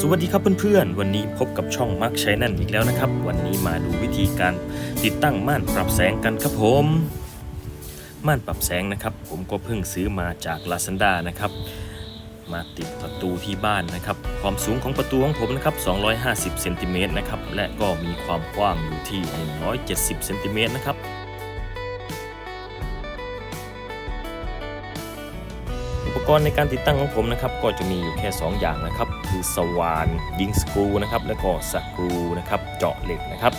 สวัสดีครับเพื่อนๆ วันนี้พบกับช่องมักใช้นั่นอีกแล้วนะครับ วันนี้มาดูวิธีการติดตั้งม่านปรับแสงกันครับผม ม่านปรับแสงนะครับ ผมก็เพิ่งซื้อมาจาก Lazada นะครับ มาติดประตูที่บ้านนะครับ ความสูงของประตูของผมนะครับ 250 เซนติเมตรนะครับ และก็มีความกว้างอยู่ที่ 170 เซนติเมตรนะครับ อุปกรณ์ในการติดตั้งของผมนะครับ ก็จะมีอยู่แค่ 2 อย่างนะครับ คือสว่านยิงสกรูนะครับแล้วก็สกรูนะครับเจาะเหล็กนะครับ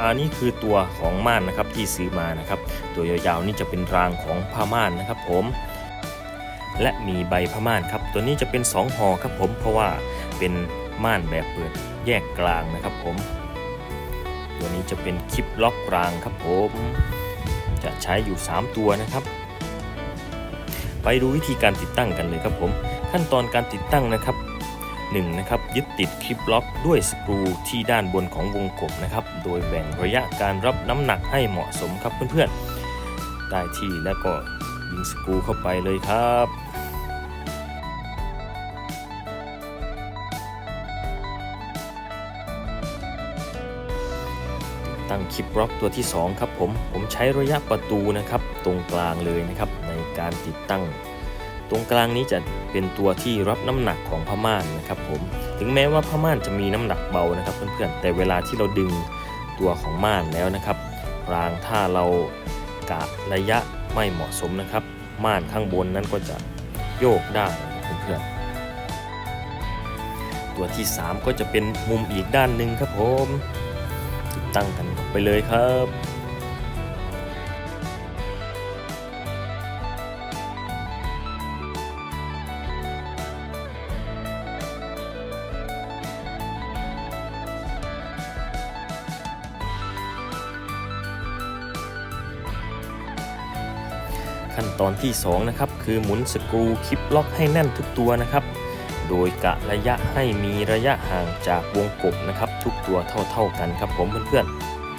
อันนี้คือตัวของม่านนะครับที่ซื้อมานะครับ ตัวยาวๆนี่จะเป็นรางของผ้าม่านนะครับ ผม และมีใบผ้าม่านครับ ตัวนี้จะเป็น2ห่อครับผมเพราะว่าเป็นม่านแบบเปิดแยกกลางนะครับผม ตัวนี้จะเป็นคลิปล็อกรางครับผม จะใช้อยู่ 3 ตัวนะครับ ไปดูวิธีการติดตั้งกันเลยครับผม ขั้นตอนการติดตั้งนะครับ 1. นะครับยึดติดคลิปล็อกด้วยสกรูที่ด้านบนของวงกบนะครับ โดยแบ่งระยะการรับน้ำหนักให้เหมาะสมครับเพื่อนๆได้ที่แล้วก็ยิงสกรูเข้าไปเลยครับ ตั้งคลิปล็อกตัวที่ 2 ครับผมผมใช้ระยะประตูนะครับ ตรงกลางเลยนะครับ ในการติดตั้ง ตรงกลางนี้จะเป็นตัวที่รับน้ำหนักของผ้าม่านนะครับ ผมถึงแม้ว่าผ้าม่านจะมีน้ำหนักเบานะครับ เพื่อนๆแต่เวลาที่เราดึงตัวของม่านแล้วนะครับรางถ้าเรากะระยะไม่เหมาะสมนะครับ ม่านข้างบนนั้นก็จะโยกได้นะเพื่อนๆตัวที่ 3 ก็จะเป็นมุมอีกด้านหนึ่งครับผม ติดตั้งกันไปเลยครับขั้นตอนที่ 2 นะครับ คือหมุนสกรูคลิปล็อกให้แน่นทุกตัวนะครับ โดยกะระยะให้มีระยะห่างจากวงกบนะครับ ทุกตัวเท่า ๆกันครับผมเพื่อน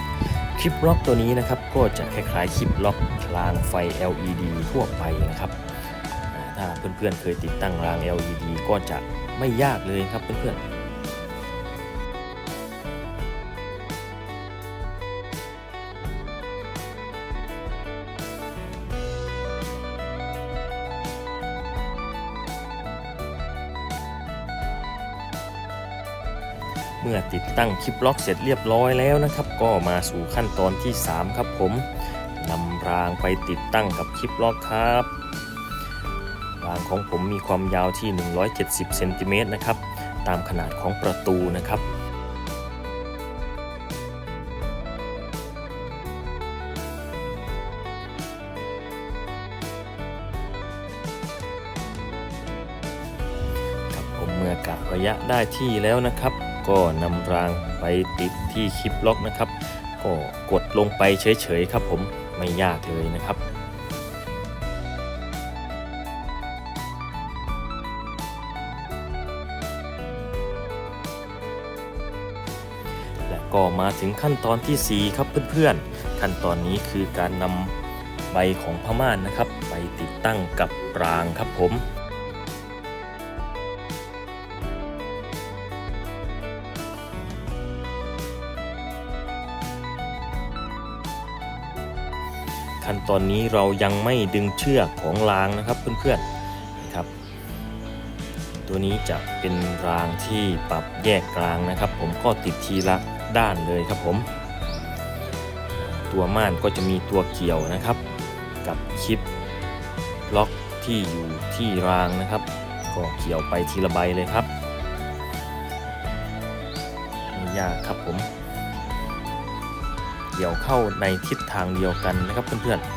ๆคลิปล็อกตัวนี้นะครับก็จะคล้ายๆคลิปล็อกรางไฟ LED ทั่วไปนะครับถ้าเพื่อนๆเคยติดตั้งราง LED ก็จะไม่ยากเลยครับเพื่อนๆ เมื่อติดตั้งคลิปล็อกเสร็จเรียบร้อยแล้วนะครับ ก็มาสู่ขั้นตอนที่ 3 ครับผมนำรางไปติดตั้งกับคลิปล็อกครับ รางของผมมีความยาวที่ 170เซนติเมตรนะครับ ตามขนาดของประตูนะครับครับผมเมื่อกะระยะได้ที่แล้วนะครับ ก็นำรางไปติดที่คลิปล็อกนะครับ ก็กดลงไปเฉยๆครับผมไม่ยากเลยนะครับและก็มาถึงขั้นตอนทีสี่4 ครับเพื่อนๆ ขั้นตอนนี้คือการนำใบของพม่านนะครับ ไปติดตั้งกับรางครับผม ขั้นตอนนี้เรายังไม่ดึงเชือกของรางนะครับเพื่อนๆนะครับ ตัวนี้จะเป็นรางที่ปรับแยกกลางนะครับ ผมก็ติดทีละด้านเลยครับผม ตัวม่านก็จะมีตัวเกี่ยวนะครับ กับคลิปล็อกที่อยู่ที่รางนะครับ ก็เกี่ยวไปทีละใบเลยครับไม่ยากครับผม เกี่ยวเข้าในทิศทางเดียวกันนะครับเพื่อนๆ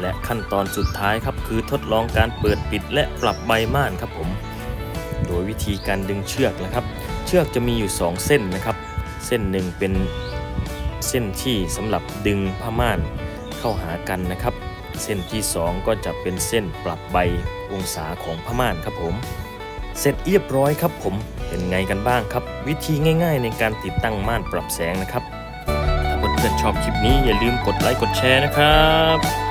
และขั้นตอนสุดท้ายครับคือทดลองการเปิดปิดและปรับใบม่านครับผม โดยวิธีการดึงเชือกนะครับ เชือกจะมีอยู่ 2 เส้นนะครับ เส้นหนึ่งเป็นเส้นที่สำหรับดึงผ้าม่านเข้าหากันนะครับ เส้นที่ 2 ก็จะเป็นเส้นปรับใบองศาของผ้าม่านครับผม เสร็จเรียบร้อยครับผมเป็นไงกันบ้างครับ วิธีง่ายๆ ในการติดตั้งม่านปรับแสงนะครับ ถ้าเพื่อนๆชอบคลิปนี้อย่าลืมกดไลค์กดแชร์นะครับ